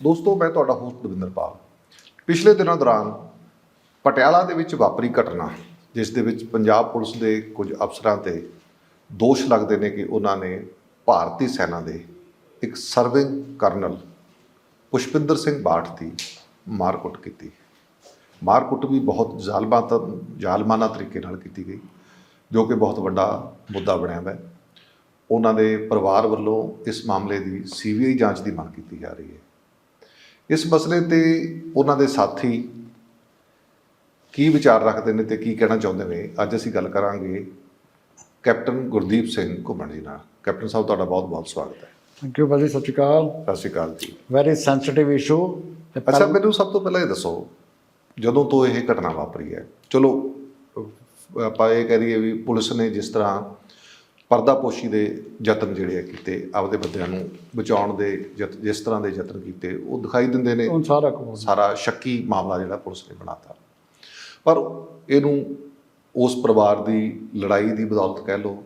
ਦੋਸਤੋ, ਮੈਂ ਤੁਹਾਡਾ ਹੋਸਟ ਦਵਿੰਦਰਪਾਲ ਪਿਛਲੇ ਦਿਨਾਂ ਦੌਰਾਨ ਪਟਿਆਲਾ ਦੇ ਵਿੱਚ ਵਾਪਰੀ ਘਟਨਾ, ਜਿਸ ਦੇ ਵਿੱਚ ਪੰਜਾਬ ਪੁਲਿਸ ਦੇ ਕੁਝ ਅਫਸਰਾਂ ਤੇ ਦੋਸ਼ ਲੱਗਦੇ ਨੇ ਕਿ ਉਹਨਾਂ ਨੇ ਭਾਰਤੀ ਸੈਨਾ ਦੇ ਇੱਕ ਸਰਵਿੰਗ ਕਰਨਲ ਪੁਸ਼ਪਿੰਦਰ ਸਿੰਘ ਬਾਠ ਦੀ ਮਾਰਕੁੱਟ ਕੀਤੀ। ਮਾਰਕੁੱਟ ਵੀ ਬਹੁਤ ਜ਼ਾਲਮਾਨਾ ਜ਼ਾਲਮਾਨਾ ਤਰੀਕੇ ਨਾਲ ਕੀਤੀ ਗਈ, ਜੋ ਕਿ ਬਹੁਤ ਵੱਡਾ ਮੁੱਦਾ ਬਣਿਆ ਹੈ। ਉਹਨਾਂ ਦੇ ਪਰਿਵਾਰ ਵੱਲੋਂ ਇਸ ਮਾਮਲੇ ਦੀ ਸੀਬੀਆਈ ਜਾਂਚ ਦੀ ਮੰਗ ਕੀਤੀ ਜਾ ਰਹੀ ਹੈ। ਇਸ ਮਸਲੇ ਤੇ ਉਹਨਾਂ ਦੇ ਸਾਥੀ ਕੀ ਵਿਚਾਰ ਰੱਖਦੇ ਨੇ ਤੇ ਕੀ ਕਹਿਣਾ ਚਾਹੁੰਦੇ ਨੇ? ਅੱਜ ਅਸੀਂ ਗੱਲ ਕਰਾਂਗੇ ਕੈਪਟਨ ਗੁਰਦੀਪ ਸਿੰਘ ਘੁੰਮਣ ਜੀ ਨਾਲ। ਕੈਪਟਨ ਸਾਹਿਬ ਤੁਹਾਡਾ ਬਹੁਤ-ਬਹੁਤ ਸਵਾਗਤ ਹੈ। ਥੈਂਕ ਯੂ ਭਾਜੀ ਸਤਿ ਸ਼੍ਰੀ ਅਕਾਲ। ਸਤਿ ਸ਼੍ਰੀ ਅਕਾਲ ਜੀ। ਵੈਰੀ ਸੈਂਸਿਟਿਵ ਇਸ਼ੂ ਅੱਛਾ ਮੈਨੂੰ ਸਭ ਤੋਂ ਪਹਿਲਾਂ ਇਹ ਦੱਸੋ ਜਦੋਂ ਤੋਂ ਇਹ ਘਟਨਾ ਵਾਪਰੀ ਹੈ ਚਲੋ ਆਪਾਂ ਇਹ ਕਹਿ ਦਈਏ ਵੀ ਪੁਲਿਸ ਨੇ ਜਿਸ ਤਰ੍ਹਾਂ ਪਰਦਾਪੋਸ਼ੀ ਦੇ ਯਤਨ ਜਿਹੜੇ ਆ ਕੀਤੇ ਆਪਦੇ ਬੰਦਿਆਂ ਨੂੰ ਬਚਾਉਣ ਦੇ ਯਤ- ਜਿਸ ਤਰ੍ਹਾਂ ਦੇ ਯਤਨ ਕੀਤੇ ਉਹ ਦਿਖਾਈ ਦਿੰਦੇ ਨੇ। ਹੁਣ ਸਾਰਾ ਕੁਝ। ਸਾਰਾ ਸ਼ੱਕੀ ਮਾਮਲਾ ਜਿਹੜਾ ਪੁਲਿਸ ਨੇ ਬਣਾਤਾ। ਪਰ ਇਹਨੂੰ ਉਸ ਪਰਿਵਾਰ ਦੀ ਲੜਾਈ ਦੀ ਬਦੌਲਤ ਕਹਿ ਲਓ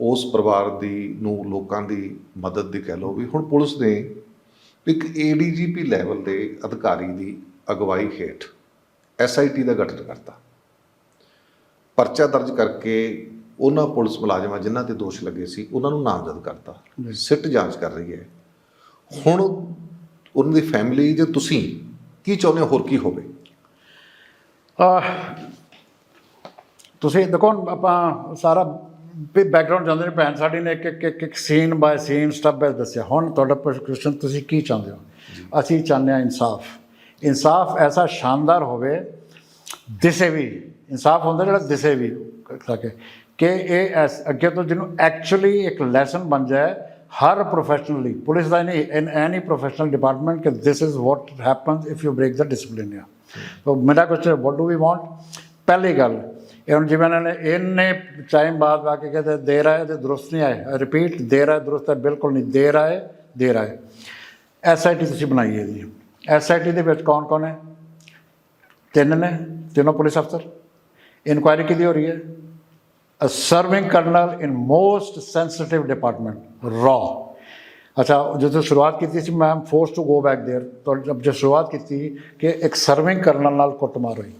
ਉਸ ਪਰਿਵਾਰ ਦੀ ਨੂੰ ਲੋਕਾਂ ਦੀ ਮਦਦ ਦੀ ਕਹਿ ਲਓ ਵੀ ਹੁਣ ਪੁਲਿਸ ਨੇ ਇੱਕ ਏਡੀਜੀਪੀ ਲੈਵਲ ਦੇ ਅਧਿਕਾਰੀ ਦੀ ਅਗਵਾਈ ਹੇਠ ਐਸਆਈਟੀ ਦਾ ਗਠਨ ਕਰਤਾ। ਪਰਚਾ ਦਰਜ ਕਰਕੇ ਉਹਨਾਂ ਪੁਲਿਸ ਮੁਲਾਜ਼ਮਾਂ ਜਿਨ੍ਹਾਂ ਤੇ ਦੋਸ਼ ਲੱਗੇ ਸੀ ਉਹਨਾਂ ਨੂੰ ਨਾਮਜ਼ਦ ਕਰਤਾ। ਸਿੱਟ ਜਾਂਚ ਕਰ ਰਹੀ ਹੈ। ਹੁਣ ਉਹਨਾਂ ਦੀ ਫੈਮਿਲੀ ਜਾਂ ਤੁਸੀਂ ਕੀ ਚਾਹੁੰਦੇ ਹੋ ਹੋਰ ਕੀ ਹੋਵੇ? ਤੁਸੀਂ ਦੇਖੋ ਆਪਾਂ ਸਾਰਾ ਬੈਕਗ੍ਰਾਉਂਡ ਜਾਂਦੇ ਨੇ ਭੈਣ ਸਾਡੀ ਨੇ ਇੱਕ ਇੱਕ ਇੱਕ ਇੱਕ scene by scene step by ਦੱਸਿਆ। ਹੁਣ ਤੁਹਾਡਾ ਕੁਐਸਚਨ ਤੁਸੀਂ ਕੀ ਚਾਹੁੰਦੇ ਹੋ? ਅਸੀਂ ਚਾਹੁੰਦੇ ਹਾਂ ਇਨਸਾਫ। ਇਨਸਾਫ ਐਸਾ ਸ਼ਾਨਦਾਰ ਹੋਵੇ ਦਿਸੇ ਵੀ। ਇਨਸਾਫ ਹੁੰਦਾ ਜਿਹੜਾ ਦਿਸੇ ਵੀ ਸਕੇ ਕਿ ਇਹ ਐਸ ਅੱਗੇ ਤੋਂ ਜਿਹਨੂੰ ਐਕਚੁਅਲੀ ਇੱਕ ਲੈਸਨ ਬਣ ਜਾਏ, ਹਰ ਪ੍ਰੋਫੈਸ਼ਨਲੀ ਪੁਲਿਸ ਦਾ ਨਹੀਂ ਇਨ ਐਨੀ ਪ੍ਰੋਫੈਸ਼ਨਲ ਡਿਪਾਰਟਮੈਂਟ ਕਿ this is what happens if you break the discipline ਆ ਤੋ ਮੇਰਾ question what do we want ਪਹਿਲੀ ਗੱਲ, ਇਹ ਹੁਣ ਜਿਵੇਂ ਇਹਨਾਂ ਨੇ ਇੰਨੇ ਟਾਈਮ ਬਾਅਦ ਆ ਕੇ ਕਹਿੰਦੇ ਦੇ ਰਹਾ ਹੈ ਤੇ ਦਰੁਸਤ ਨਹੀਂ ਆਏ। ਰਿਪੀਟ ਦੇ ਰਹਾ ਦਰੁਸਤ ਹੈ, ਬਿਲਕੁਲ ਨਹੀਂ। ਦੇਰ ਆਏ ਹੈ ਦੇ ਰਹਾ ਹੈ ਐਸਆਈਟੀ ਤੁਸੀਂ ਬਣਾਈ ਹੈ ਜੀ। ਐਸਆਈਟੀ ਦੇ ਵਿੱਚ ਕੌਣ ਕੌਣ ਹੈ? ਤਿੰਨ ਨੇ, ਤਿੰਨੋਂ ਪੁਲਿਸ ਅਫਸਰ। ਇਨਕੁਆਇਰੀ ਕਿਹਦੀ ਹੋ ਰਹੀ ਹੈ? a serving colonel in most sensitive department raw ਅੱਛਾ ਜਦੋਂ ਸ਼ੁਰੂਆਤ ਕੀਤੀ ਸੀ ਮੈਂ force to go back there ਤਾਂ ਜਦ ਜੇ ਸ਼ੁਰੂਆਤ ਕੀਤੀ ਕਿ ਇੱਕ ਸਰਵਿੰਗ ਕਰਨਲ ਨਾਲ ਕੁੱਟਮਾਰ ਹੋਈ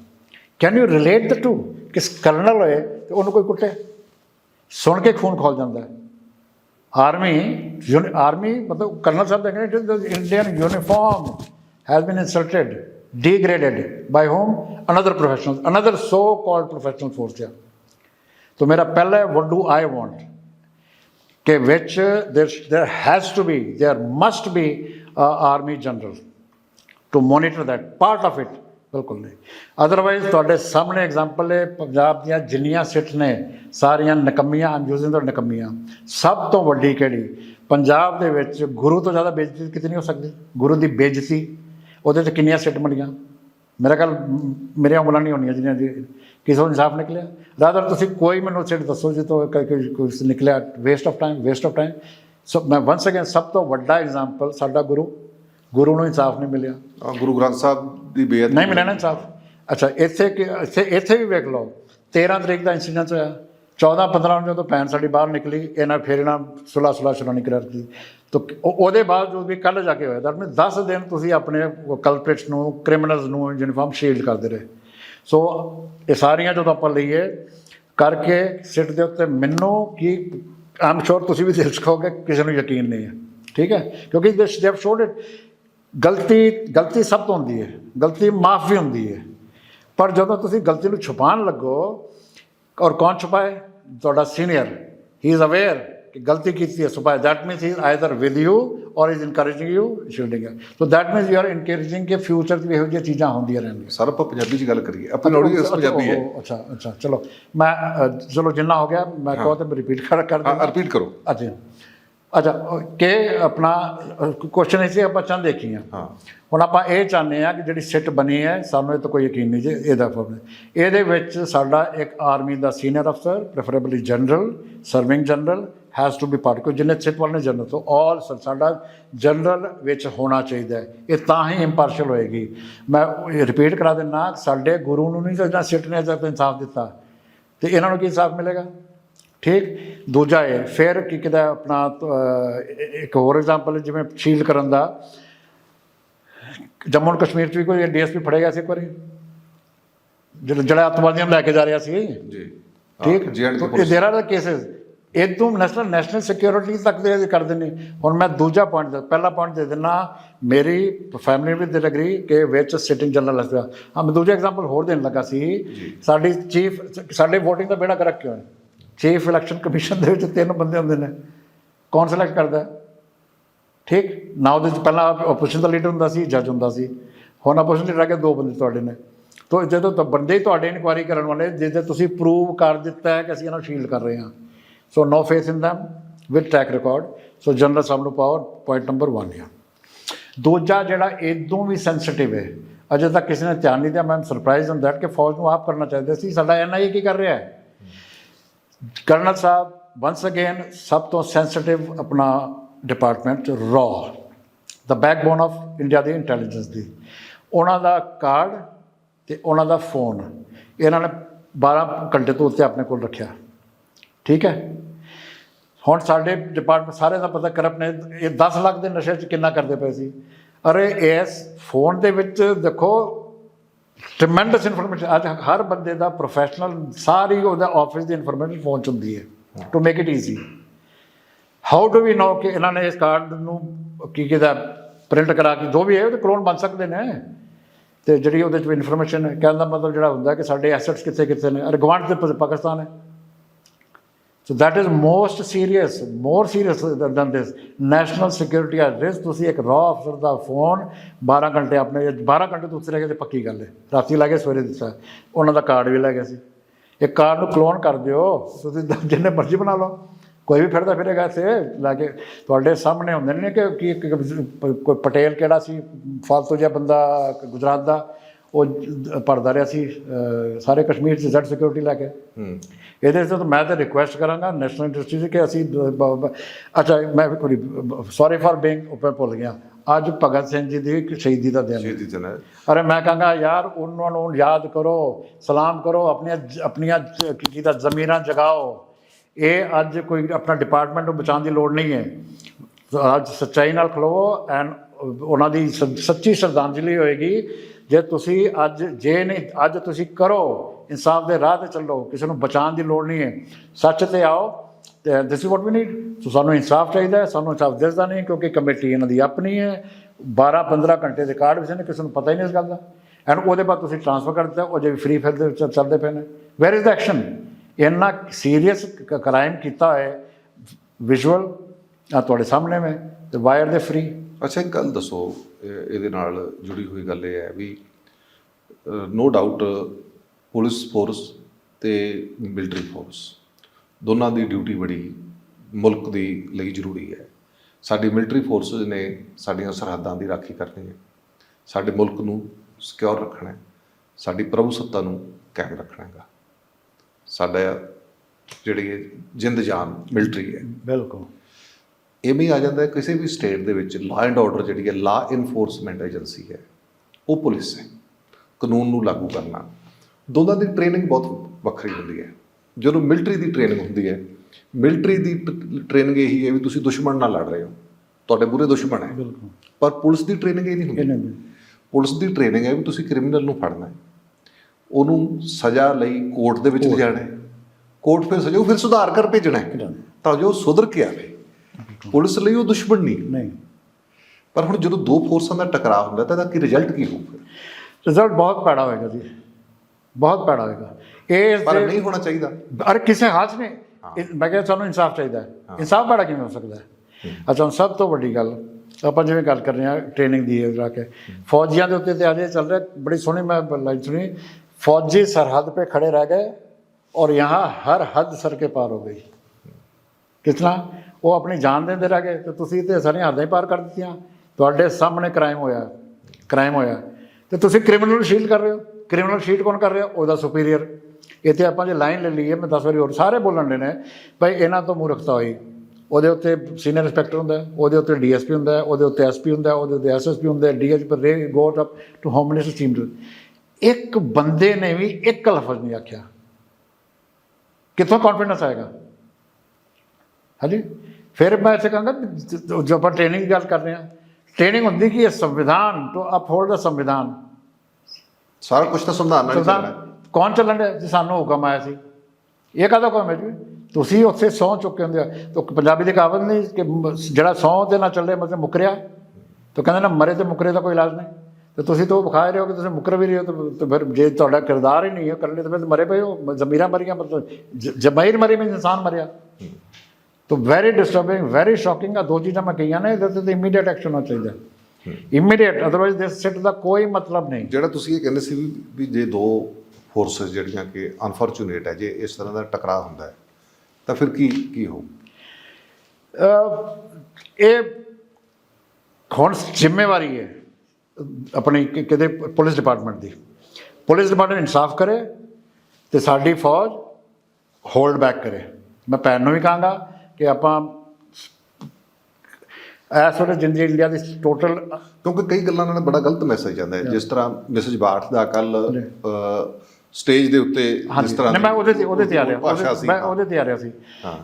can you relate the to ਕਿ ਕਰਨਲ ਹੋਏ ਤੇ ਉਹਨੂੰ ਕੋਈ ਕੁੱਟੇ ਸੁਣ ਕੇ ਖੂਨ ਖੋਲ ਜਾਂਦਾ ਹੈ ਆਰਮੀ ਆਰਮੀ ਮਤਲਬ ਕਰਨਲ ਸਾਹਿਬ ਦੇਖਣੇ Indian uniform has been insulted degraded by whom another professional another so called professional force yeah तो मेरा पहला है what do I want कि which there there has to be there must be a army general to monitor that part of it ਬਿਲਕੁਲ ਨਹੀਂ otherwise ਤੁਹਾਡੇ ਸਾਹਮਣੇ example ਹੈ ਪੰਜਾਬ ਦੀਆਂ ਜਿੰਨੀਆਂ ਸਿੱਟ ਨੇ ਸਾਰੀਆਂ ਨਕਮੀਆਂ ਆਮ ਯੂਜ਼ਿੰਗ ਦਾ ਨਕਮੀਆਂ ਸਭ ਤੋਂ ਵੱਡੀ ਕਿਹੜੀ ਪੰਜਾਬ ਦੇ ਵਿੱਚ ਗੁਰੂ ਤੋਂ ਜ਼ਿਆਦਾ ਬੇਇੱਜ਼ਤੀ ਕਿਤੇ ਨਹੀਂ ਹੋ ਸਕਦੀ ਗੁਰੂ ਦੀ ਬੇਇੱਜ਼ਤੀ ਉਹਦੇ ਤੇ ਕਿੰਨੀਆਂ ਸਿੱਟ ਬਣੀਆਂ ਮੇਰਾ ਕੱਲ ਮੇਰੀਆਂ ਉਂਗਲਾਂ ਨਹੀਂ ਹੋਣੀਆਂ ਜਿੰਨੀਆਂ ਦੀ ਕਿਸੇ ਨੂੰ ਇਨਸਾਫ ਨਿਕਲਿਆ। ਰਾਦਰ ਤੁਸੀਂ ਕੋਈ ਮੈਨੂੰ ਸਿੱਟ ਦੱਸੋ ਜੇ ਤੋਂ ਕੋਈ ਨਿਕਲਿਆ। Waste of time waste of time so ਮੈਂ ਵਨਸ ਅਗੇਨ ਸਭ ਤੋਂ ਵੱਡਾ ਐਗਜ਼ਾਮਪਲ ਸਾਡਾ ਗੁਰੂ। ਗੁਰੂ ਨੂੰ ਇਨਸਾਫ ਨਹੀਂ ਮਿਲਿਆ। ਗੁਰੂ ਗ੍ਰੰਥ ਸਾਹਿਬ ਦੀ ਬੇਅਦਬੀ ਨਹੀਂ ਮਿਲਿਆ ਨਾ ਇਨਸਾਫ। ਅੱਛਾ ਇੱਥੇ ਕਿ ਇੱਥੇ ਇੱਥੇ ਵੀ ਵੇਖ ਲਓ। 13 ਤਰੀਕ ਦਾ ਇੰਸੀਡੈਂਟ ਹੋਇਆ। 14 15 ਨੂੰ ਜਦੋਂ ਭੈਣ ਸਾਡੀ ਬਾਹਰ ਨਿਕਲੀ, ਇਹਨਾਂ ਫਿਰ ਇਹਨਾਂ ਸੁਲਾ ਸੁਲਾ ਸੁਲਾਣੀ ਕਰਾਰ ਦਿੱਤੀ ਤਾਂ ਉਹਦੇ ਬਾਅਦ ਜੋ ਵੀ ਕੱਲ ਜਾ ਕੇ ਹੋਇਆ ਦਟ 10 ਦਿਨ ਤੁਸੀਂ ਆਪਣੇ ਕਲਪ੍ਰਿਟਸ ਨੂੰ ਕ੍ਰਿਮੀਨਲਸ ਨੂੰ ਯੂਨੀਫਾਰਮ ਸ਼ੀਲਡ ਕਰਦੇ ਰਹੇ। ਸੋ ਇਹ ਸਾਰੀਆਂ ਜਦੋਂ ਆਪਾਂ ਲਈਏ, ਕਰਕੇ ਸਿੱਟ ਦੇ ਉੱਤੇ ਮੈਨੂੰ ਕਿ ਆਮ ਸ਼ੋਰ ਤੁਸੀਂ ਵੀ ਦਿਲ 'ਚ ਕਿਸੇ ਨੂੰ ਯਕੀਨ ਨਹੀਂ ਹੈ। ਠੀਕ ਹੈ? ਕਿਉਂਕਿ ਦਿਸ ਦੇ ਸ਼ੋਡ ਇਟ ਗਲਤੀ ਗਲਤੀ ਸਭ ਤੋਂ ਹੁੰਦੀ ਹੈ। ਗਲਤੀ ਮਾਫ ਵੀ ਹੁੰਦੀ ਹੈ। ਪਰ ਜਦੋਂ ਤੁਸੀਂ ਗਲਤੀ ਨੂੰ ਛੁਪਾਉਣ ਲੱਗੋ ਔਰ ਕੌਣ ਛੁਪਾਏ ਤੁਹਾਡਾ ਸੀਨੀਅਰ ਹੀ ਇਜ਼ ਅਵੇਅਰ ਕਿ ਗਲਤੀ ਕੀਤੀ ਹੈ ਛੁਪਾਏ that means he is either with you or is encouraging you shielding so that means you are encouraging ਕਿ ਫਿਊਚਰ 'ਚ ਵੀ ਇਹੋ ਜਿਹੀਆਂ ਚੀਜ਼ਾਂ ਹੁੰਦੀਆਂ ਰਹਿਣਗੀਆਂ ਸਰ ਆਪਾਂ ਪੰਜਾਬੀ 'ਚ ਗੱਲ ਕਰੀਏ ਆਪਾਂ ਲੋੜੀ ਇਸ ਪੰਜਾਬੀ ਹੈ ਉਹ, ਅੱਛਾ ਅੱਛਾ ਚਲੋ ਮੈਂ ਅ, ਚਲੋ ਜਿੰਨਾ ਹੋ ਗਿਆ ਮੈਂ ਕਹੋ ਤੇ ਰਿਪੀਟ ਕਰ ਕਰ ਦਿੰਦਾ ਹਾਂ ਰਿਪੀਟ ਕਰੋ ਅੱਛਾ ਅੱਛਾ ਕਿ ਆਪਣਾ ਕੁਐਸਚਨ ਇਹ ਸੀ ਆਪਾਂ ਚਾਹ ਦੇਖੀਆਂ ਹਾਂ। ਹੁਣ ਆਪਾਂ ਇਹ ਚਾਹੁੰਦੇ ਆ ਕਿ ਜਿਹੜੀ ਸਿੱਟ ਬਣੀ ਹੈ ਸਾਨੂੰ ਇਹ ਤਾਂ ਕੋਈ ਯਕੀਨ ਨਹੀਂ ਜੀ ਇਹਦਾ ਫਰਮ ਇਹਦੇ ਵਿੱਚ ਸਾਡਾ ਇੱਕ ਆਰਮੀ ਦਾ ਸੀਨੀਅਰ ਅਫਸਰ preferably general serving general has to be part ਕੋ ਜਿੰਨੇ ਸਿੱਟ ਵਾਲੇ ਜਨਰਲ ਤੋਂ ਆਲ ਸਾਡਾ ਜਨਰਲ ਵਿੱਚ ਹੋਣਾ ਚਾਹੀਦਾ ਹੈ। ਇਹ ਤਾਂ ਹੀ ਇੰਪਾਰਸ਼ਲ ਹੋਏਗੀ। ਮੈਂ ਰਿਪੀਟ ਕਰਾ ਦਿੰਦਾ ਸਾਡੇ ਗੁਰੂ ਨੂੰ ਨਹੀਂ ਤਾਂ ਸਿੱਟ ਨੇ ਜਦ ਇਨਸਾਫ ਦਿੱਤਾ। ਤੇ ਇਹਨਾਂ ਨੂੰ ਕੀ ਇਨਸਾਫ ਮਿਲੇਗਾ? ਠੀਕ? ਦੂਜਾ ਇਹ ਫਿਰ ਕੀ ਕਿਦਾ ਆਪਣਾ ਇੱਕ ਹੋਰ ਐਗਜ਼ਾਮਪਲ ਜਿਵੇਂ ਸ਼ੀਲ ਕਰਨ ਦਾ। ਜੰਮੂ ਐਂਡ ਕਸ਼ਮੀਰ ਚ ਵੀ ਕੋਈ ਡੀਐਸਪੀ ਫੜਿਆ ਗਿਆ ਸੀ ਇੱਕ ਵਾਰੀ? ਜਿਹੜਾ ਜਿਹੜਾ ਅੱਤਵਾਦੀਆਂ ਨੂੰ ਲੈ ਕੇ ਜਾ ਰਿਹਾ ਸੀ। ਜੀ। ਠੀਕ? ਇਹ ਦੇਰ ਆਰ ਕੇਸਸ ਇਦੋਂ ਨੈਸ਼ਨਲ ਨੈਸ਼ਨਲ ਸਿਕਿਉਰਿਟੀ ਤੱਕ ਦੇ ਕਰਦੇ ਨੇ ਹੁਣ ਮੈਂ ਦੂਜਾ ਪੁਆਇੰਟ ਪਹਿਲਾ ਪੁਆਇੰਟ ਦੇ ਦਿੰਨਾ ਮੇਰੀ ਫੈਮਿਲੀ ਵੀ ਦਿਲ ਅਗਰੀ ਕਿ ਵਿੱਚ ਸਿਟਿੰਗ ਜਨਰਲ ਹਸਪਤਾਲ ਹਾਂ ਮੈਂ ਦੂਜਾ ਐਗਜ਼ਾਮਪਲ ਹੋਰ ਦੇਣ ਲੱਗਾ ਸੀ। ਸਾਡੀ ਚੀਫ ਸਾਡੇ VOTING ਦਾ ਬੇੜਾ ਕਰਕ ਕਿਉਂ ਹੈ ਚੀਫ ਇਲੈਕਸ਼ਨ ਕਮਿਸ਼ਨ ਦੇ ਵਿੱਚ ਤਿੰਨ ਬੰਦੇ ਹੁੰਦੇ ਨੇ। ਕੌਣ ਸਿਲੈਕਟ ਕਰਦਾ? ਠੀਕ? ਨਾ ਉਹਦੇ ਚ ਪਹਿਲਾਂ ਆਪੋਜੀਸ਼ਨ ਦਾ ਲੀਡਰ ਹੁੰਦਾ ਸੀ ਜੱਜ ਹੁੰਦਾ ਸੀ। ਹੁਣ ਆਪੋਜੀਸ਼ਨ ਲੀਡਰ ਆ ਕੇ ਦੋ ਬੰਦੇ ਤੁਹਾਡੇ ਨੇ। ਤੋ ਜਦੋਂ ਤਾਂ ਬੰਦੇ ਹੀ ਤੁਹਾਡੇ ਇਨਕੁਆਇਰੀ ਕਰਨ ਵਾਲੇ, ਜਿਹਦੇ ਤੁਸੀਂ ਪ੍ਰੂਵ ਕਰ ਦਿੱਤਾ ਹੈ ਕਿ ਅਸੀਂ ਇਹਨਾਂ ਨੂੰ ਸ਼ੀਲਡ ਕਰ ਰਹੇ ਹਾਂ। So no faith in them with track record so general ਸਾਹਿਬ ਨੂੰ ਪਾਵਰ ਪੁਆਇੰਟ ਨੰਬਰ 1 ਆ ਦੂਜਾ ਜਿਹੜਾ ਇਦੋਂ ਵੀ ਸੈਂਸਿਟਿਵ ਹੈ, ਅਜੇ ਤੱਕ ਕਿਸੇ ਨੇ ਧਿਆਨ ਨਹੀਂ ਦਿਆ, ਮੈਂ ਸਰਪ੍ਰਾਈਜ਼ ਹੁੰਦਾ ਕਿ ਫੌਜ ਨੂੰ ਆਪ ਕਰਨਾ ਚਾਹੀਦਾ ਸੀ। ਸਾਡਾ ਐਨਆਈਏ ਕੀ ਕਰ ਰਿਹਾ ਹੈ? ਕਰਨਲ ਸਾਹਿਬ ਵਾਂਸ ਅਗੇਨ ਸਭ ਤੋਂ ਸੈਂਸਿਟਿਵ ਆਪਣਾ ਡਿਪਾਰਟਮੈਂਟ ਰॉ ਦਾ ਬੈਕਬੋਨ ਆਫ ਇੰਡੀਆ ਦੀ ਇੰਟੈਲੀਜੈਂਸ ਦੀ। ਉਹਨਾਂ ਦਾ ਕਾਰਡ ਤੇ ਉਹਨਾਂ ਦਾ ਫੋਨ ਇਹਨਾਂ ਨੇ 12 ਘੰਟੇ ਤੋਂ ਉੱਤੇ ਆਪਣੇ ਕੋਲ ਰੱਖਿਆ। ਠੀਕ ਹੈ? ਹੁਣ ਸਾਡੇ ਡਿਪਾਰਟਮੈਂਟ ਸਾਰੇ ਦਾ ਪਤਾ ਕਰਪ ਨੇ, ਇਹ 10 ਲੱਖ ਦੇ ਨਸ਼ੇ 'ਚ ਕਿੰਨਾ ਕਰਦੇ ਪਏ ਸੀ। ਅਰੇ, ਇਸ ਫੋਨ ਦੇ ਵਿੱਚ ਦੇਖੋ ਟ੍ਰਮੈਂਡਸ ਇਨਫੋਰਮੇਸ਼ਨ ਅੱਜ ਹਰ ਬੰਦੇ ਦਾ ਪ੍ਰੋਫੈਸ਼ਨਲ ਸਾਰੀ ਉਹਦਾ ਆਫਿਸ ਦੀ ਇਨਫੋਰਮੇਸ਼ਨ ਫੋਨ 'ਚ ਹੁੰਦੀ ਹੈ to make it easy how do we know ਕਿ ਇਹਨਾਂ ਨੇ ਇਸ ਕਾਰਡ ਨੂੰ ਕੀ ਕਿਹਦਾ ਪ੍ਰਿੰਟ ਕਰਾ ਕੇ, ਜੋ ਵੀ ਹੈ ਉਹਦੇ ਕਲੋਨ ਬਣ ਸਕਦੇ ਨੇ। ਤੇ ਜਿਹੜੀ ਉਹਦੇ ਚ ਇਨਫੋਰਮੇਸ਼ਨ ਕਹਿਣ ਦਾ ਮਤਲਬ ਜਿਹੜਾ ਹੁੰਦਾ ਕਿ ਸਾਡੇ ਐਸੈਟਸ ਕਿੱਥੇ ਕਿੱਥੇ ਨੇ। ਅਰੇ ਗਵਾਂਡ ਤੇ ਪਾਕਿਸਤਾਨ ਹੈ। So that is most serious more serious than this national security at risk. ਤੁਸੀਂ ਇੱਕ raw ਅਫਸਰ ਦਾ ਫੋਨ 12 ਘੰਟੇ ਆਪਣੇ 12 ਘੰਟੇ ਤੋਂ ਉੱਤੇ ਰਹਿ ਗਏ ਤੇ ਪੱਕੀ ਗੱਲ ਹੈ। ਰਾਤੀ ਲਾ ਕੇ ਸਵੇਰੇ ਦਿੱਤਾ। ਉਹਨਾਂ ਦਾ ਕਾਰਡ ਵੀ ਲੈ ਗਿਆ ਸੀ। ਇਹ ਕਾਰਡ ਨੂੰ ਕਲੋਨ ਕਰ ਦਿਓ। ਤੁਸੀਂ ਜਿੰਨੇ ਮਰਜ਼ੀ ਬਣਾ ਲਓ। ਕੋਈ ਵੀ ਫਿਰਦਾ ਫਿਰੇਗਾ ਇੱਥੇ, ਲਾ ਕੇ। ਤੁਹਾਡੇ ਸਾਹਮਣੇ ਹੁੰਦੇ ਨੇ ਕਿ ਕੋਈ ਪਟੇਲ ਕਿਹੜਾ ਸੀ? ਫਾਲਤੂ ਜਿਹਾ ਬੰਦਾ, ਗੁਜਰਾਤ ਦਾ। ਉਹ ਭਰਦਾ ਰਿਹਾ ਸੀ ਸਾਰੇ ਕਸ਼ਮੀਰ 'ਚ ਜ਼ੈਡ ਸਿਕਿਉਰਿਟੀ ਲੈ ਕੇ। ਹੂੰ। ਇਹਦੇ ਤੋਂ ਮੈਂ ਤਾਂ ਰਿਕੁਐਸਟ ਕਰਾਂਗਾ ਨੈਸ਼ਨਲ ਇੰਡਸਟਰੀ ਸੀ ਕਿ ਅਸੀਂ ਅੱਛਾ ਮੈਂ ਵੀ ਸੌਰੀ ਫॉर ਬੀਇੰਗ ਉੱਪਰ ਭੁੱਲ ਗਿਆ। ਅੱਜ ਭਗਤ ਸਿੰਘ ਜੀ ਦੀ ਸ਼ਹੀਦੀ ਦਾ ਦਿਨ ਹੈ। ਜੀ ਦੀ ਜਨਾ ਅਰੇ ਮੈਂ ਕਹਾਂਗਾ ਯਾਰ ਉਹਨਾਂ ਨੂੰ ਯਾਦ ਕਰੋ ਸਲਾਮ ਕਰੋ ਆਪਣੀਆਂ ਆਪਣੀਆਂ ਕੀ ਕੀਤਾ ਜ਼ਮੀਰਾਂ ਜਗਾਓ। ਇਹ ਅੱਜ ਕੋਈ ਆਪਣਾ ਡਿਪਾਰਟਮੈਂਟ ਨੂੰ ਬਚਾਉਣ ਦੀ ਲੋੜ ਨਹੀਂ ਹੈ। ਅੱਜ ਸੱਚਾਈ ਨਾਲ ਖਲੋਵੋ ਐਂਡ ਉਹਨਾਂ ਦੀ ਸੱਚੀ ਸ਼ਰਧਾਂਜਲੀ ਹੋਏਗੀ। ਜੇ ਤੁਸੀਂ ਅੱਜ ਜੇ ਨਹੀਂ, ਅੱਜ ਤੁਸੀਂ ਕਰੋ, ਇਨਸਾਫ ਦੇ ਰਾਹ ਤੇ ਚੱਲੋ, ਕਿਸੇ ਨੂੰ ਬਚਾਉਣ ਦੀ ਲੋੜ ਨਹੀਂ ਹੈ। ਸੱਚ ਤੇ ਆਓ, ਤੇ this is what we need so ਸਾਨੂੰ ਇਨਸਾਫ ਚਾਹੀਦਾ ਹੈ, ਸਾਨੂੰ ਇਨਸਾਫ ਦਿਸਦਾ ਨਹੀਂ, ਕਿਉਂਕਿ ਕਮੇਟੀ ਇਹਨਾਂ ਦੀ ਆਪਣੀ ਹੈ। 12 15 ਘੰਟੇ ਦੇ ਕਾਰਡ ਵਿੱਚ ਨੇ, ਕਿਸੇ ਨੂੰ ਪਤਾ ਹੀ ਨਹੀਂ ਇਸ ਗੱਲ ਦਾ। ਐਂਡ ਉਹਦੇ ਬਾਅਦ ਤੁਸੀਂ ਟ੍ਰਾਂਸਫਰ ਕਰ ਦਿੱਤਾ, ਉਹ ਜੇ ਫ੍ਰੀ ਫਾਇਰ ਦੇ ਵਿੱਚ ਚੱਲਦੇ ਪਏ ਨੇ। ਵੇਅਰ ਇਜ਼ ਦ ਐਕਸ਼ਨ ਇੰਨਾ ਸੀਰੀਅਸ ਕ੍ਰਾਈਮ ਕੀਤਾ ਹੈ। ਵਿਜ਼ੂਅਲ ਆ ਤੁਹਾਡੇ ਸਾਹਮਣੇ ਮੈਂ, ਤੇ ਵਾਇਰ ਦੇ ਫ੍ਰੀ ਅੱਛਾ, ਇੱਕ ਗੱਲ ਦੱਸੋ, ਇਹ- ਇਹਦੇ ਨਾਲ ਜੁੜੀ ਹੋਈ ਗੱਲ ਇਹ ਹੈ we no doubt police force ਤੇ ਮਿਲਟਰੀ ਫੋਰਸ ਦੋਨਾਂ ਦੀ ਡਿਊਟੀ ਬੜੀ ਮੁਲਕ ਦੀ ਲਈ ਜ਼ਰੂਰੀ ਹੈ। ਸਾਡੀ ਮਿਲਟਰੀ ਫੋਰਸਸ ਨੇ ਸਾਡੀਆਂ ਸਰਹੱਦਾਂ ਦੀ ਰਾਖੀ ਕਰਨੀ ਹੈ। ਸਾਡੇ ਮੁਲਕ ਨੂੰ ਸਿਕਿਉਰ ਰੱਖਣਾ ਹੈ। ਸਾਡੀ ਪ੍ਰਭੂ ਸੱਤਾ ਨੂੰ ਕਾਇਮ ਰੱਖਣਾ ਹੈਗਾ। ਸਾਡਾ ਜਿਹੜੀ ਜਿੰਦ ਜਾਨ ਮਿਲਟਰੀ ਹੈ। ਬਿਲਕੁਲ। ਇਵੇਂ ਹੀ ਆ ਜਾਂਦਾ ਕਿਸੇ ਵੀ ਸਟੇਟ ਦੇ ਵਿੱਚ ਲਾ ਐਂਡ ਆਰਡਰ ਜਿਹੜੀ ਹੈ ਲਾ ਇਨਫੋਰਸਮੈਂਟ ਏਜੰਸੀ ਹੈ ਉਹ ਪੁਲਿਸ ਹੈ ਕਾਨੂੰਨ ਨੂੰ ਲਾਗੂ ਕਰਨਾ। ਦੋਨਾਂ ਦੀ ਟ੍ਰੇਨਿੰਗ ਬਹੁਤ ਵੱਖਰੀ ਹੁੰਦੀ ਹੈ। ਜਦੋਂ ਮਿਲਟਰੀ ਦੀ ਟ੍ਰੇਨਿੰਗ ਹੁੰਦੀ ਹੈ ਮਿਲਟਰੀ ਦੀ ਟ੍ਰੇਨਿੰਗ ਇਹੀ ਹੈ ਵੀ ਤੁਸੀਂ ਦੁਸ਼ਮਣ ਨਾਲ ਲੜ ਰਹੇ ਹੋ। ਤੁਹਾਡੇ ਪੂਰੇ ਦੁਸ਼ਮਣ ਹੈ। ਬਿਲਕੁਲ। ਪਰ ਪੁਲਿਸ ਦੀ ਟ੍ਰੇਨਿੰਗ ਇਹ ਨਹੀਂ ਹੁੰਦੀ। ਪੁਲਿਸ ਦੀ ਟ੍ਰੇਨਿੰਗ ਹੈ ਵੀ ਤੁਸੀਂ ਕ੍ਰਿਮੀਨਲ ਨੂੰ ਫੜਨਾ ਹੈ। ਉਹਨੂੰ ਸਜ਼ਾ ਲਈ ਕੋਰਟ ਦੇ ਵਿੱਚ ਲਿਜਾਣਾ ਹੈ। ਕੋਰਟ ਫਿਰ ਸਜ਼ਾ ਉਹ ਫਿਰ ਸੁਧਾਰ ਕਰ ਭੇਜਣਾ ਹੈ। ਤਾਂ ਜੋ ਸੁਧਰ ਕੇ ਆਵੇ। ਪੁਲਿਸ ਲਈ ਉਹ ਦੁਸ਼ਮਣ ਨਹੀਂ ਨਹੀਂ ਪਰ ਹੁਣ ਜਦੋਂ ਦੋ ਫੋਰਸਾਂ ਦਾ ਟਕਰਾਅ ਹੁੰਦਾ ਤਾਂ ਇਹਦਾ ਕੀ ਰਿਜ਼ਲਟ ਕੀ ਹੋਊ ਫਿਰ ਰਿਜ਼ਲਟ ਬਹੁਤ ਭੈੜਾ ਹੋਏਗਾ ਜੀ ਬਹੁਤ ਭੈੜਾ ਹੋਏਗਾ ਇਹ ਇਸ ਪਰ ਦੇ- ਨਹੀਂ ਹੋਣਾ ਚਾਹੀਦਾ ਅਰੇ ਕਿਸੇ ਹਾਥ ਨੇ ਇਹ- ਮੈਂ ਕਿਹਾ ਸਾਨੂੰ ਇਨਸਾਫ ਚਾਹੀਦਾ ਹੈ ਇਨਸਾਫ ਬੜਾ ਕਿਵੇਂ ਹੋ ਸਕਦਾ ਹੈ ਅੱਛਾ ਹੁਣ ਸਭ ਤੋਂ ਵੱਡੀ ਗੱਲ ਆਪਾਂ ਜਿਵੇਂ ਗੱਲ ਕਰ ਰਹੇ ਹਾਂ ਟ੍ਰੇਨਿੰਗ ਦੀ ਹੈ ਜਾ ਕੇ ਫੌਜੀਆਂ ਦੇ ਉੱਤੇ ਤੇ ਅਜੇ ਚੱਲ ਰਿਹਾ ਬੜੀ ਸੋਹਣੀ ਮੈਂ ਲਾਈਨ ਸੁਣੀ ਫੌਜੀ ਸਰਹੱਦ पे खड़े रह गए और यहाँ हर हद सर के पार हो गई ਕਿਤਨਾ ਉਹ ਆਪਣੀ ਜਾਨ ਦਿੰਦੇ ਰਹਿ ਗਏ ਤੇ ਤੁਸੀਂ ਤੇ ਸਾਰੀਆਂ ਹੱਦਾਂ ਹੀ ਪਾਰ ਕਰ ਦਿੱਤੀਆਂ। ਤੁਹਾਡੇ ਸਾਹਮਣੇ ਕ੍ਰਾਈਮ ਹੋਇਆ ਕ੍ਰਾਈਮ ਹੋਇਆ। ਤੇ ਤੁਸੀਂ ਕ੍ਰਿਮੀਨਲ ਸ਼ੀਲਡ ਕਰ ਰਹੇ ਹੋ। ਕ੍ਰਿਮੀਨਲ ਸ਼ੀਟ ਕੌਣ ਕਰ ਰਿਹਾ? ਉਹਦਾ ਸੁਪੀਰੀਅਰ ਇੱਥੇ ਆਪਾਂ ਜੇ ਲਾਈਨ ਲੈ ਲਈਏ, ਮੈਂ 10 ਵਾਰੀ ਹੋਰ ਸਾਰੇ ਬੋਲਣ ਦੇ ਨੇ, ਭਾਈ ਇਹਨਾਂ ਤੋਂ ਮੂਰਖਤਾ ਹੋਈ। ਉਹਦੇ ਉੱਤੇ ਸੀਨੀਅਰ ਇੰਸਪੈਕਟਰ ਹੁੰਦਾ, ਉਹਦੇ ਉੱਤੇ ਡੀਐਸਪੀ ਹੁੰਦਾ, ਉਹਦੇ ਉੱਤੇ ਐਸਪੀ ਹੁੰਦਾ, ਉਹਦੇ ਉੱਤੇ ਐਸਐਸਪੀ ਹੁੰਦਾ ਹੈ ਡੀਐਸਪੀ ਪਰ ਰੇ got up to home minister team ਇੱਕ ਬੰਦੇ ਨੇ ਵੀ ਇੱਕ ਲਫ਼ਜ਼ ਨਹੀਂ ਆਖਿਆ। ਕਿੱਥੋਂ ਕੌਨਫੀਡੈਂਸ ਆਏਗਾ? ਹਾਂਜੀ? ਫਿਰ ਮੈਂ ਇੱਥੇ ਕਹਾਂਗਾ ਵੀ ਜ- ਆਪਾਂ ਟ੍ਰੇਨਿੰਗ ਦੀ ਗੱਲ ਕਰ ਰਹੇ ਹਾਂ ਟ੍ਰੇਨਿੰਗ ਹੁੰਦੀ ਕੀ ਹੈ? ਸੰਵਿਧਾਨ ਟੂ ਅਪਹੋਲਡ ਦਾ ਸੰਵਿਧਾਨ। ਸਾਰਾ ਕੁਝ ਤਾਂ ਸੰਵਿਧਾਨ ਨਾਲ। ਸੰਵਿਧਾਨ ਕੌਣ ਚੱਲਣ ਡਿਆ? ਜੀ ਸਾਨੂੰ ਹੁਕਮ ਆਇਆ ਸੀ। ਇਹ ਕਹਦਾ ਕੋਈ ਜੀ? ਤੁਸੀਂ ਉੱਥੇ ਸਹੁੰ ਚੁੱਕੇ ਹੁੰਦੇ ਆ। ਤਾਂ ਪੰਜਾਬੀ ਦੀ ਕਹਾਵਤ ਨਹੀਂ ਕਿ ਮ- ਜਿਹੜਾ ਸਹੁੰ ਤੇ ਨਾ ਚੱਲੇ ਮਤਲਬ ਮੁਕਰਿਆ। ਤਾਂ ਕਹਿੰਦੇ ਨਾ ਮਰੇ ਤੇ ਮੁਕਰੇ ਦਾ ਕੋਈ ਇਲਾਜ ਨਹੀਂ। ਤੇ ਤੁਸੀਂ ਤਾਂ ਉਹ ਵਿਖਾ ਰਹੇ ਹੋ ਕਿ ਤੁਸੀਂ ਮੁਕਰ ਵੀ ਰਹੇ ਹੋ ਤਾਂ- ਫਿਰ ਜੇ ਤੁਹਾਡਾ ਕਿਰਦਾਰ ਹੀ ਨਹੀਂ ਹੈ ਕਰਨ ਲਈ ਤਾਂ ਫਿਰ ਮਰੇ ਪਏ ਹੋ। ਜ਼ਮੀਰਾਂ ਮਰੀਆਂ ਮਤਲਬ ਜ਼ਮੀਰ ਮਰੀ ਮੈਂ ਇਨਸਾਨ ਮਰਿਆ। ਤਾਂ ਵੈਰੀ ਡਿਸਟਰਬਿੰਗ ਵੈਰੀ ਸ਼ੌਕਿੰਗ ਆ ਦੋ ਚੀਜ਼ਾਂ ਮੈਂ ਕਹੀਆਂ ਨੇ ਇਹਦੇ ਤੇ ਇਮੀਡੀਏਟ ਐਕਸ਼ਨ ਹੋਣਾ ਚਾਹੀਦਾ। ਇਮੀਡੀਏਟ ਅਦਰਵਾਈਜ਼ ਦਿਸ ਸਿਟ ਦਾ ਕੋਈ ਮਤਲਬ ਨਹੀਂ। ਜਿਹੜਾ ਤੁਸੀਂ ਇਹ ਕਹਿੰਦੇ ਸੀ ਵੀ ਜੇ ਦੋ ਫੋਰਸਸ ਜਿਹੜੀਆਂ ਕਿ ਅਨਫੋਰਚੂਨੇਟ ਹੈ ਜੇ ਇਸ ਤਰ੍ਹਾਂ ਦਾ ਟਕਰਾਅ ਹੁੰਦਾ ਹੈ ਤਾਂ ਫਿਰ ਕੀ ਕੀ ਅਹ ਇਹ ਹੁਣ ਜ਼ਿੰਮੇਵਾਰੀ ਹੈ ਆਪਣੀ ਕਿਤੇ ਪੁਲਿਸ ਡਿਪਾਰਟਮੈਂਟ ਦੀ। ਪੁਲਿਸ ਡਿਪਾਰਟਮੈਂਟ ਇਨਸਾਫ ਕਰੇ ਤੇ ਸਾਡੀ ਫੌਜ ਹੋਲਡ ਬੈਕ ਕਰੇ। ਮੈਂ ਭੈਣ ਨੂੰ ਵੀ ਕਹਾਂਗਾ ਕਿ ਆਪਾਂ ਇਸ ਵੇਲੇ ਜਿੰਦੀ ਇੰਡੀਆ ਦੀ ਟੋਟਲ ਕਿਉਂਕਿ ਕਈ ਗੱਲਾਂ ਨਾਲ ਬੜਾ ਗਲਤ ਮੈਸੇਜ ਜਾਂਦਾ ਹੈ। ਜਿਸ ਤਰ੍ਹਾਂ ਮਿਸਜ ਬਾਠ ਦਾ ਕੱਲ ਸਟੇਜ ਦੇ ਉੱਤੇ ਜਿਸ ਤਰ੍ਹਾਂ ਮੈਂ ਉਹਦੇ ਤੇ ਉਹਦੇ ਤੇ ਆ ਰਿਹਾ। ਮੈਂ ਉਹਦੇ ਤੇ ਆ ਰਿਹਾ ਸੀ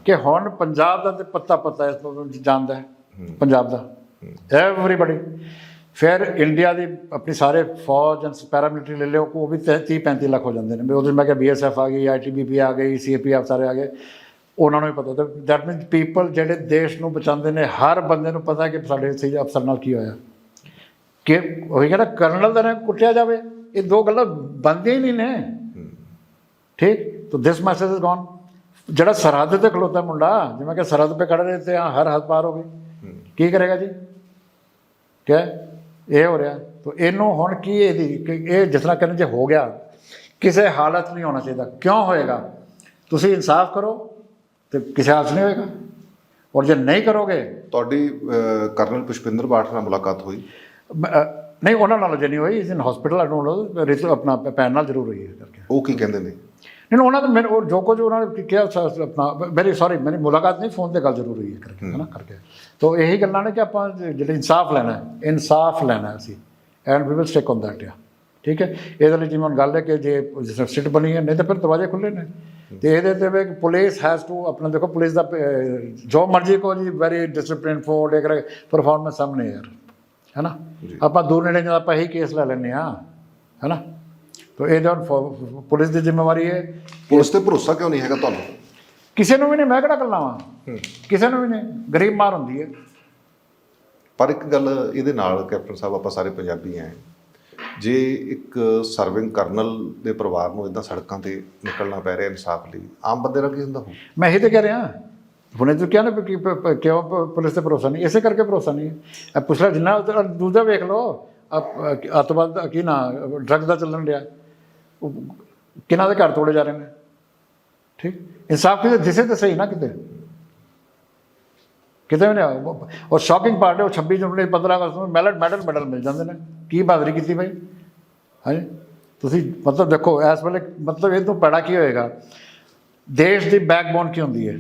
ਕਿ ਹੁਣ ਪੰਜਾਬ ਦਾ ਤੇ ਪੱਤਾ ਪੱਤਾ ਇਸ ਤੋਂ ਜਾਣਦਾ ਹੈ। ਪੰਜਾਬ ਦਾ। ਐਵਰੀਬਾਡੀ ਫਿਰ ਇੰਡੀਆ ਦੀ ਆਪਣੀ ਸਾਰੇ ਫੌਜ ਐਂਡ ਪੈਰਾਮਿਲਟਰੀ ਲੈ ਲਿਓ ਉਹ ਵੀ 30 35 ਲੱਖ ਹੋ ਜਾਂਦੇ ਨੇ। ਵੀ ਉਹਦੇ ਮੈਂ ਕਿਹਾ ਬੀਐਸਐਫ ਆ ਗਈ ਆਈਟੀਬੀਪੀ ਆ ਗਈ ਸੀਏਪੀਐਫ ਸਾਰੇ ਆ ਗਏ। ਉਹਨਾਂ ਨੂੰ ਵੀ ਪਤਾ। ਦੈਟ ਮੀਨਸ ਪੀਪਲ ਜਿਹੜੇ ਦੇਸ਼ ਨੂੰ ਬਚਾਉਂਦੇ ਨੇ ਹਰ ਬੰਦੇ ਨੂੰ ਪਤਾ ਕਿ ਸਾਡੇ ਇੱਥੇ ਅਫਸਰ ਨਾਲ ਕੀ ਹੋਇਆ। ਕਿ ਉਹੀ ਕਹਿੰਦਾ ਕਰਨਲ ਦਾ ਨਾ ਕੁੱਟਿਆ ਜਾਵੇ। ਇਹ ਦੋ ਗੱਲਾਂ ਬੰਦੀਆਂ ਹੀ ਨਹੀਂ ਨੇ। ਠੀਕ? ਤਾਂ ਦਿਸ ਮੈਸੇਜ ਇਜ਼ ਗੋਨ ਜਿਹੜਾ ਸਰਹੱਦ ਤੇ ਖਲੋਤਾ ਮੁੰਡਾ ਜਿਵੇਂ ਕਿ ਸਰਹੱਦ ਤੇ ਖੜੇ ਰਹੇ ਤੇ ਹਾਂ, ਹਰ ਹੱਦ ਪਾਰ ਹੋ ਗਈ ਕੀ ਕਰੇਗਾ ਜੀ? ਕਿ ਇਹ ਹੋ ਰਿਹਾ। ਤਾਂ ਇਹਨੂੰ ਹੁਣ ਕੀ ਇਹਦੀ ਕਿ ਇਹ ਜਿਸ ਤਰ੍ਹਾਂ ਕਹਿੰਦੇ ਜੇ ਹੋ ਗਿਆ ਕਿਸੇ ਹਾਲਤ ਨਹੀਂ ਹੋਣਾ ਚਾਹੀਦਾ। ਕਿਉਂ ਹੋਏਗਾ? ਤੁਸੀਂ ਇਨਸਾਫ ਕਰੋ। ਤੇ ਕਿਸੇ ਹਾਲਤ 'ਚ ਨਹੀਂ ਹੋਏਗਾ? ਔਰ ਜੇ ਨਹੀਂ ਕਰੋਗੇ? ਤੁਹਾਡੀ ਕਰਨਲ ਪੁਸ਼ਪਿੰਦਰ ਬਾਠ ਨਾਲ ਮੁਲਾਕਾਤ ਹੋਈ? ਨਹੀਂ ਉਹਨਾਂ ਨਾਲ ਜੇ ਨਹੀਂ ਹੋਈ। ਇਸ ਇਨ ਹਸਪੀਟਲ ਨੂੰ ਰਿਸ ਆਪਣਾ ਪੈਨ ਨਾਲ ਜ਼ਰੂਰ ਹੋਈ ਹੈ ਕਰਕੇ। ਉਹ ਕੀ ਕਹਿੰਦੇ ਨੇ? ਨਹੀਂ ਉਹਨਾਂ ਨੇ ਮੈਨੂੰ ਉਹ ਜੋ ਕੁਝ ਉਹਨਾਂ ਨੇ ਕਿਹਾ ਆਪਣਾ ਵੈਰੀ ਸੌਰੀ ਮੇਰੀ ਮੁਲਾਕਾਤ ਨਹੀਂ ਫੋਨ ਤੇ ਗੱਲ ਜ਼ਰੂਰ ਹੋਈ ਹੈ ਕਰਕੇ ਹਨਾ ਕਰਕੇ। ਤੋ ਇਹੀ ਗੱਲਾਂ ਨੇ ਕਿ ਆਪਾਂ ਜਿਹੜੇ ਇਨਸਾਫ ਲੈਣਾ ਹੈ ਇਨਸਾਫ ਲੈਣਾ ਅਸੀਂ। And we will stick on that ਠੀਕ ਹੈ? ਇਹਦੇ ਲਈ ਜਿਵੇਂ ਗੱਲ ਹੈ ਕਿ ਜੇ ਸਿਟ ਬਣੀ ਹੈ ਨਹੀਂ ਤਾਂ ਫਿਰ ਦਰਵਾਜ਼ੇ ਖੁੱਲੇ ਨੇ। ਤੇ ਇਹਦੇ ਤੇ ਵੀ ਪੁਲਿਸ ਹੈਜ਼ ਟੂ ਆਪਣਾ ਦੇਖੋ ਪੁਲਿਸ ਦਾ ਜੋ ਮਰਜ਼ੀ ਕੋ ਜੀ ਵੈਰੀ ਡਿਸਪਲਿਨ ਫੋਰ ਇੱਕ ਪਰਫਾਰਮੈਂਸ ਸਾਹਮਣੇ ਯਾਰ। ਹੈਨਾ ਆਪਾਂ ਦੂਰ ਨੇੜੇ ਜਦੋਂ ਆਪਾਂ ਇਹੀ ਕੇਸ ਲੈ ਲੈਂਦੇ ਆ ਹੈਨਾ ਤੋ ਇਹ ਜੋ ਪੁਲਿਸ ਦੀ ਜ਼ਿੰਮੇਵਾਰੀ ਹੈ। ਪੁਲਿਸ ਤੇ ਭਰੋਸਾ ਕਿਉਂ ਨਹੀਂ ਹੈਗਾ ਤੁਹਾਨੂੰ? ਕਿਸੇ ਨੂੰ ਵੀ ਨਹੀਂ ਮੈਂ ਕਿਹੜਾ ਗੱਲਾਂ ਵਾਂ? ਕਿਸੇ ਨੂੰ ਵੀ ਨਹੀਂ ਗਰੀਬ ਮਾਰ ਹੁੰਦੀ ਹੈ। ਪਰ ਇੱਕ ਗੱਲ ਇਹਦੇ ਨਾਲ ਕੈਪਟਨ ਸਾਹਿਬ ਆਪਾਂ ਸਾਰੇ ਪੰਜਾਬੀ ਆਂ ਜੇ ਇੱਕ ਸਰਵਿੰਗ ਕਰਨਲ ਦੇ ਪਰਿਵਾਰ ਨੂੰ ਇਦਾਂ ਸੜਕਾਂ ਤੇ ਨਿਕਲਣਾ ਪੈ ਰਿਹਾ ਇਨਸਾਫ ਲਈ, ਆਮ ਬੰਦੇ ਨਾਲ ਕੀ ਹੁੰਦਾ ਹੋ ਮੈਂ ਇਹ ਤੇ ਕਹਿ ਰਿਹਾ। ਹੁਣੇ ਤੂੰ ਕਿਹਾ ਨਾ ਕਿਉਂ ਪ- ਪੁਲਿਸ ਤੇ ਭਰੋਸਾ ਨਹੀਂ, ਇਸੇ ਕਰਕੇ ਭਰੋਸਾ ਨਹੀਂ। ਹੈ ਇਹ ਜਿੰਨਾ ਦੂਜਾ ਵੇਖ ਲਓ ਅਤਵਾਦ ਦਾ ਕੀ ਨਾ, ਡਰੱਗ ਦਾ ਚੱਲਣ ਰਿਹਾ ਉਹ ਕਿਹਨਾਂ ਦੇ ਘਰ ਤੋੜੇ ਜਾ ਰਹੇ ਨੇ? ਠੀਕ? ਇਨਸਾਫ ਕਿਤੇ ਦਿਸੇ ਤਾਂ ਸਹੀ ਨਾ ਕਿਤੇ? ਕਿਤੇ ਵੀ ਨਹੀਂ ਔਰ ਸ਼ਾਕਿੰਗ ਪਾਰਟ ਹੈ, ਉਹ 26 ਜਨਵਰੀ 15 ਅਗਸਤ ਨੂੰ ਮੈਡਲ ਮੈਡਲ ਮੈਡਲ ਮਿਲ ਜਾਂਦੇ ਨੇ। ਕੀ ਬਹਾਦਰੀ ਕੀਤੀ ਭਾਈ ਹਾਂਜੀ ਤੁਸੀਂ ਮਤਲਬ ਦੇਖੋ, ਇਸ ਵੇਲੇ ਮਤਲਬ ਇਹ ਤੋਂ ਪੜਾ ਕੀ ਹੋਏਗਾ? ਦੇਸ਼ ਦੀ ਬੈਕਬੋਨ ਕੀ ਹੁੰਦੀ ਹੈ?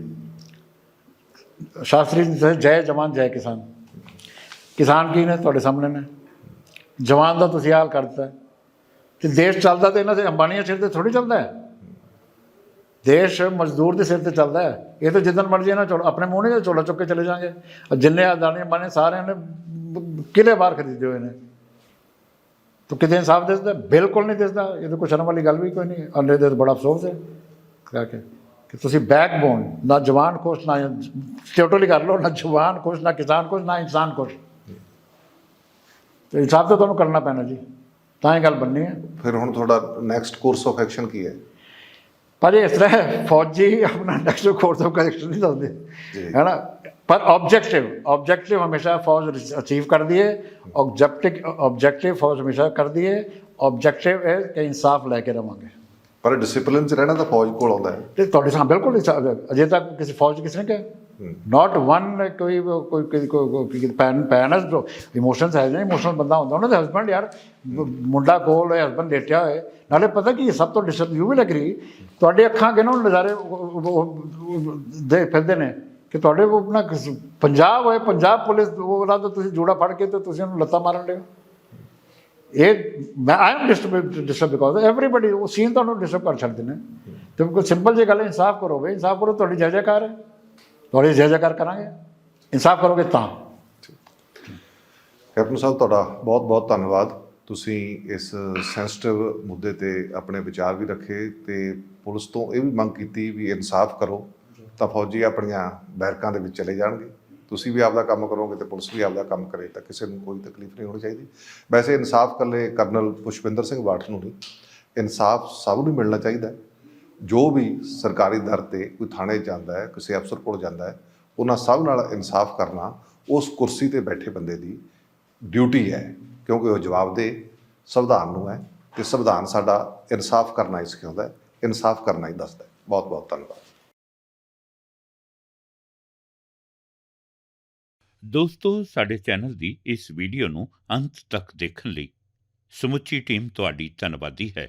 ਸ਼ਾਸਤਰੀ ਜੀ ਜੈ ਜਵਾਨ, ਜੈ ਕਿਸਾਨ। ਕਿਸਾਨ ਕੀ ਨੇ? ਤੁਹਾਡੇ ਸਾਹਮਣੇ ਨੇ। ਜਵਾਨ ਦਾ ਤੁਸੀਂ ਹਾਲ ਕਰ ਦਿੱਤਾ। ਹੈ। ਤੇ ਦੇਸ਼ ਚੱਲਦਾ ਤੇ ਇਹਨਾਂ ਦੇ ਅੰਬਾਨੀਆਂ ਸਿਰ ਤੇ ਥੋੜੀ ਚੱਲਦਾ ਹੈ? ਦੇਸ਼ ਮਜ਼ਦੂਰ ਦੇ ਸਿਰ ਤੇ ਚੱਲਦਾ ਹੈ? ਇਹ ਤਾਂ ਜਿੱਦਨ ਮਰਜ਼ੀ ਇਹਨਾਂ ਚੋਲ ਆਪਣੇ ਮੂੰਹ ਨੇ ਚੋਲਾ ਚੁੱਕ ਕੇ ਚਲੇ ਜਾਣਗੇ। ਜਿੰਨੇ ਅਦਾਨੀ ਅੰਬਾਨੀ ਸਾਰਿਆਂ ਨੇ ਬ- ਕਿਲੇ ਬਾਹਰ ਖਰੀਦੇ ਹੋਏ ਨੇ। ਤਾਂ ਕਿਤੇ ਇਨਸਾਫ ਦਿਸਦਾ ਬਿਲਕੁਲ ਨਹੀਂ ਦਿਸਦਾ। ਇਹ ਤਾਂ ਕੋਈ ਸ਼ਰਮ ਵਾਲੀ ਗੱਲ ਵੀ ਕੋਈ ਨਹੀਂ। ਅੰਡੇ ਦੇ ਬੜਾ ਅਫਸੋਸ ਹੈ। ਕਿਹਾ ਕਿ ਤੁਸੀਂ ਬੈਕਬੋਨ ਨਾ ਜਵਾਨ ਖੁਸ਼, ਨਾ ਟੋਟਲੀ ਕਰ ਲਓ, ਨਾ ਜਵਾਨ ਖੁਸ਼, ਨਾ ਕਿਸਾਨ ਖੁਸ਼, ਨਾ ਇਨਸਾਨ ਖੁਸ਼। ਤੇ ਇਨਸਾਫ ਤਾਂ ਤੁਹਾਨੂੰ ਕਰਨਾ ਪੈਣਾ ਜੀ। ਤਾਂ ਇਹ ਗੱਲ ਬਣਨੀ ਹੈ। ਫਿਰ ਹੁਣ ਤੁਹਾਡਾ ਨੈਕਸਟ ਕੋਰਸ ਆਫ ਐਕਸ਼ਨ ਕੀ ਹੈ? ਪਰ ਇਸ ਤਰ੍ਹਾਂ ਫੌਜੀ ਆਪਣਾ ਨੈਕਸਟ ਕੋਰਸ ਆਫ ਕਰੈਕਸ਼ਨ ਨਹੀਂ ਦੱਸਦੇ ਜੀ। ਹੈ ਨਾ? ਪਰ ਆਬਜੈਕਟਿਵ ਆਬਜੈਕਟਿਵ ਹਮੇਸ਼ਾ ਫੌਜ ਅਚੀਵ ਕਰਦੀ ਹੈ ਆਬਜੈਕਟਿਵ ਆਬਜੈਕਟਿਵ ਫੌਜ ਹਮੇਸ਼ਾ ਕਰਦੀ ਹੈ ਆਬਜੈਕਟਿਵ ਹੈ ਕਿ ਇਨਸਾਫ ਲੈ ਕੇ ਰਵਾਂਗੇ। ਪਰ ਡਿਸਪਲਿਨ ਚ ਰਹਿਣਾ ਤਾਂ ਫੌਜ ਕੋਲ ਆਉਂਦਾ ਹੈ। ਤੇ ਤੁਹਾਡੇ ਸਾਹਮਣੇ ਬਿਲਕੁਲ ਅਜੇ ਤੱਕ ਕਿਸੇ ਫੌਜ ਕਿਸੇ ਨੇ ਕਿਹਾ? ਨਾਟ ਵਨ ਕੋਈ ਕੋਈ ਕੋਈ ਕੋਈ ਪੈਨ ਪੈਨ ਜੋ ਇਮੋਸ਼ਨਸ ਹੈ ਨਾ ਇਮੋਸ਼ਨਲ ਬੰਦਾ ਹੁੰਦਾ ਉਹਨਾਂ ਦੇ ਹਸਬੰਡ ਯਾਰ ਮੁੰਡਾ ਕੋਲ ਹੈ ਹਸਬੰਡ ਲੇਟਿਆ ਹੋਏ ਨਾਲੇ ਪਤਾ ਕੀ ਸਭ ਤੋਂ ਡਿਸਟਰਬ ਯੂ ਵੀ ਲੱਗ ਰਹੀ ਤੁਹਾਡੇ ਅੱਖਾਂ ਕਿਨੋਂ ਨਜ਼ਾਰੇ ਦੇ ਫਿਰਦੇ ਨੇ ਕਿ ਤੁਹਾਡੇ ਉਹ ਆਪਣਾ ਪੰਜਾਬ ਹੋਏ ਪੰਜਾਬ ਪੁਲਿਸ ਉਹਨਾਂ ਦਾ ਤੁਸੀਂ ਜੋੜਾ ਫੜ ਕੇ ਤੇ ਤੁਸੀਂ ਉਹਨੂੰ ਲੱਤਾਂ ਮਾਰਨ ਲਿਓ ਇਹ ਮੈਂ I am disturb disturb because everybody ਉਹ ਸੀਨ ਤੁਹਾਨੂੰ ਡਿਸਟਰਬ ਕਰ ਛੱਡਦੇ ਨੇ ਤੇ ਕੋਈ ਸਿੰਪਲ ਜਿਹੀ ਗੱਲ ਇਨਸਾਫ ਕਰੋ ਬਈ ਇਨਸਾਫ ਕਰੋ ਤੁਹਾਡੀ ਜੈ ਜੈਕਾਰ ਹੈ ਤੁਹਾਡੀ ਜੈ ਜੈਕਾਰ ਕਰਾਂਗੇ। ਇਨਸਾਫ ਕਰੋਗੇ ਤਾਂ। ਕੈਪਟਨ ਸਾਹਿਬ, ਤੁਹਾਡਾ ਬਹੁਤ ਬਹੁਤ ਧੰਨਵਾਦ। ਤੁਸੀਂ ਇਸ ਸੈਂਸਿਟਿਵ ਮੁੱਦੇ ਤੇ ਆਪਣੇ ਵਿਚਾਰ ਵੀ ਰੱਖੇ ਤੇ ਪੁਲਿਸ ਤੋਂ ਇਹ ਵੀ ਮੰਗ ਕੀਤੀ ਵੀ ਇਨਸਾਫ ਕਰੋ, ਤਾਂ ਫੌਜੀ ਆਪਣੀਆਂ ਬੈਰਕਾਂ ਦੇ ਵਿੱਚ ਚਲੇ ਜਾਣਗੇ। ਤੁਸੀਂ ਵੀ ਆਪਦਾ ਕੰਮ ਕਰੋਗੇ ਤੇ ਪੁਲਿਸ ਵੀ ਆਪਦਾ ਕੰਮ ਕਰੇ, ਤਾਂ ਕਿਸੇ ਨੂੰ ਕੋਈ ਤਕਲੀਫ ਨਹੀਂ ਹੋਣੀ ਚਾਹੀਦੀ। ਵੈਸੇ ਇਨਸਾਫ ਕੱਲੇ ਕਰਨਲ ਪੁਸ਼ਪਿੰਦਰ ਸਿੰਘ ਬਾਠ ਨੂੰ ਨਹੀਂ, ਇਨਸਾਫ ਸਭ ਨੂੰ ਮਿਲਣਾ ਚਾਹੀਦਾ। ਜੋ ਵੀ ਸਰਕਾਰੀ ਦਰ ਤੇ ਕੋਈ ਥਾਣੇ ਜਾਂਦਾ ਹੈ, ਕਿਸੇ ਅਫਸਰ ਕੋਲ ਜਾਂਦਾ ਹੈ, ਉਹਨਾਂ ਸਭ ਨਾਲ ਇਨਸਾਫ ਕਰਨਾ ਉਸ ਕੁਰਸੀ ਤੇ ਬੈਠੇ ਬੰਦੇ ਦੀ ਡਿਊਟੀ ਹੈ, ਕਿਉਂਕਿ ਉਹ ਜਵਾਬਦੇਹ ਸੰਵਿਧਾਨ ਨੂੰ ਹੈ ਤੇ ਸੰਵਿਧਾਨ ਸਾਡਾ ਇਨਸਾਫ ਕਰਨਾ ਹੀ ਸਿਖਾਉਂਦਾ ਹੈ, ਇਨਸਾਫ ਕਰਨਾ ਹੀ ਦੱਸਦਾ ਹੈ। ਬਹੁਤ ਬਹੁਤ ਧੰਨਵਾਦ। ਦੋਸਤੋ, ਸਾਡੇ ਚੈਨਲ ਦੀ ਇਸ ਵੀਡੀਓ ਨੂੰ ਅੰਤ ਤੱਕ ਦੇਖਣ ਲਈ ਸਮੁੱਚੀ ਟੀਮ ਤੁਹਾਡੀ ਧੰਨਵਾਦੀ ਹੈ।